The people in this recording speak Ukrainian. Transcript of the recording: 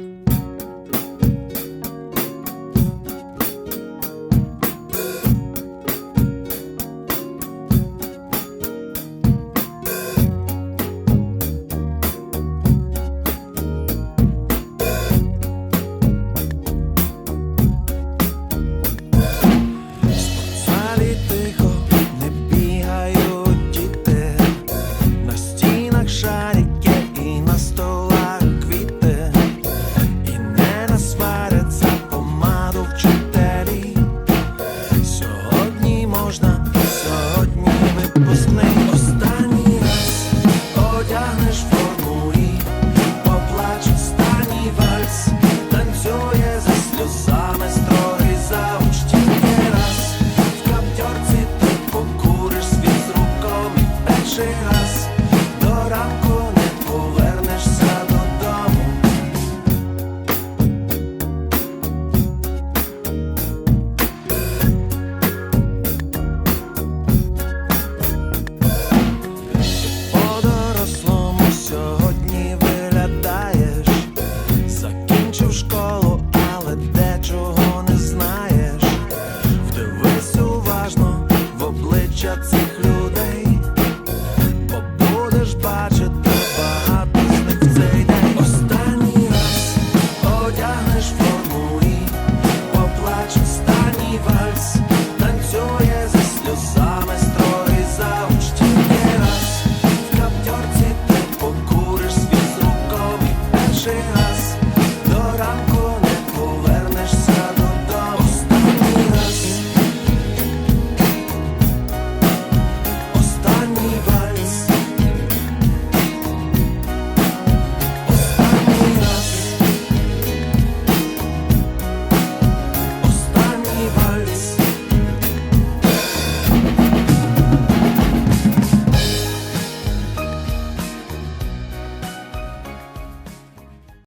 you сьогодні випускний останній раз. Одягнеш форму і поплач останній вальс, танцює за сльозами строгий зауч тільки раз, в каптьорці ти покуриш світ з руками перший раз.